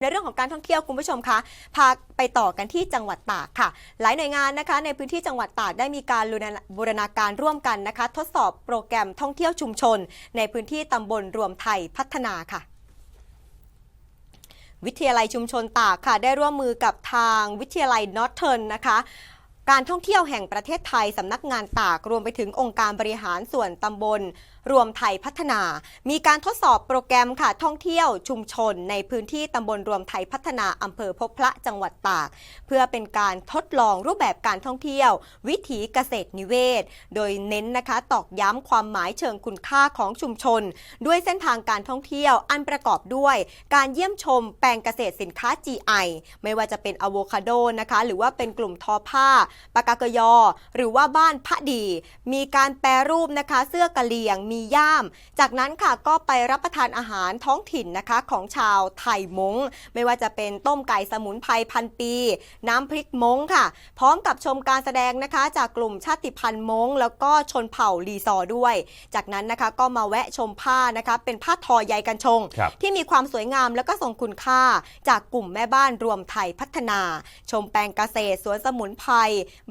ในเรื่องของการท่องเที่ยวคุณผู้ชมคะพาไปต่อกันที่จังหวัดตากค่ะ หลายหน่วยงานนะคะ ในพื้นที่จังหวัดตากได้มีการบูรณาการร่วมกันนะคะ ทดสอบโปรแกรมท่องเที่ยวชุมชน ในพื้นที่ตำบลรวมไทยพัฒนาค่ะวิทยาลัยชุมชนตากค่ะ ได้ร่วมมือกับทางวิทยาลัยนอร์เทิร์นนะคะ การท่องเที่ยวแห่งประเทศไทยสำนักงานตากรวมไปถึงองค์การบริหารส่วนตำบล รวมไทยพัฒนา มีการทดสอบโปรแกรมค่ะท่องเที่ยวชุมชน ในพื้นที่ตำบลรวมไทยพัฒนาอำเภอพบพระจังหวัดตาก เพื่อเป็นการทดลองรูปแบบการท่องเที่ยว วิถีเกษตรนิเวศ โดยเน้นนะคะตอกย้ำความหมายเชิงคุณค่าของชุมชน ด้วยเส้นทางการท่องเที่ยวอันประกอบด้วย การเยี่ยมชมแปลงเกษตรสินค้า GI ไม่ว่าจะเป็นอะโวคาโดนะคะหรือว่าเป็นกลุ่มทอผ้าปากากยอ หรือว่าบ้านพระดี มีการแปรรูปนะคะ เสื้อกะเหลี่ยงมีย่าม จากนั้นค่ะก็ไปรับประทานอาหารท้องถิ่นนะคะของชาวไทยมงไม่ว่าจะเป็นต้มไก่สมุนไพรพันปี น้ำพริกมงค่ะ พร้อมกับชมการแสดงนะคะ จากกลุ่มชาติพันธุ์มงแล้วก็ชนเผ่าลีซอร์ด้วย จากนั้นนะคะก็มาแวะชมผ้านะคะ เป็นผ้าทอใยกันชงครับที่มีความสวยงามและก็ทรงคุณค่า จากกลุ่มแม่บ้านรวมไทยพัฒนา ชมแปลงเกษตรสวนสมุนไพร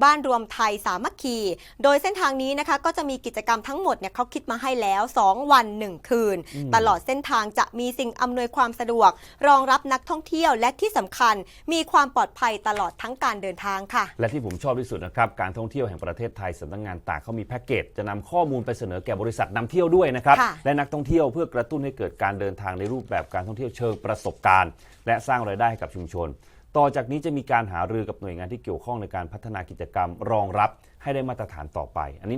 บ้านรวมไทยสามัคคี โดยเส้นทางนี้นะคะก็จะมีกิจกรรมทั้งหมดเนี่ยเขาคิดมาให้แล้ว 2 วัน 1 คืนอืมตลอดเส้นทางจะมีสิ่งอำนวยความสะดวก รองรับนักท่องเที่ยวและที่สำคัญ มีความปลอดภัยตลอดทั้งการเดินทางค่ะ และที่ผมชอบที่สุดนะครับการท่องเที่ยวแห่งประเทศไทยสำนักงานตากเขามีแพ็กเกจจะนำข้อมูลไปเสนอแก่บริษัทนำเที่ยวด้วยนะครับค่ะ และนักท่องเที่ยวเพื่อกระตุ้นให้เกิดการเดินทางในรูปแบบการท่องเที่ยวเชิงประสบการณ์ และสร้างรายได้ให้กับชุมชน ต่อจากนี้จะมีการหารือกับหน่วยงานที่เกี่ยวข้องในการพัฒนากิจกรรม รองรับให้ได้มาตรฐานต่อไปอันนี้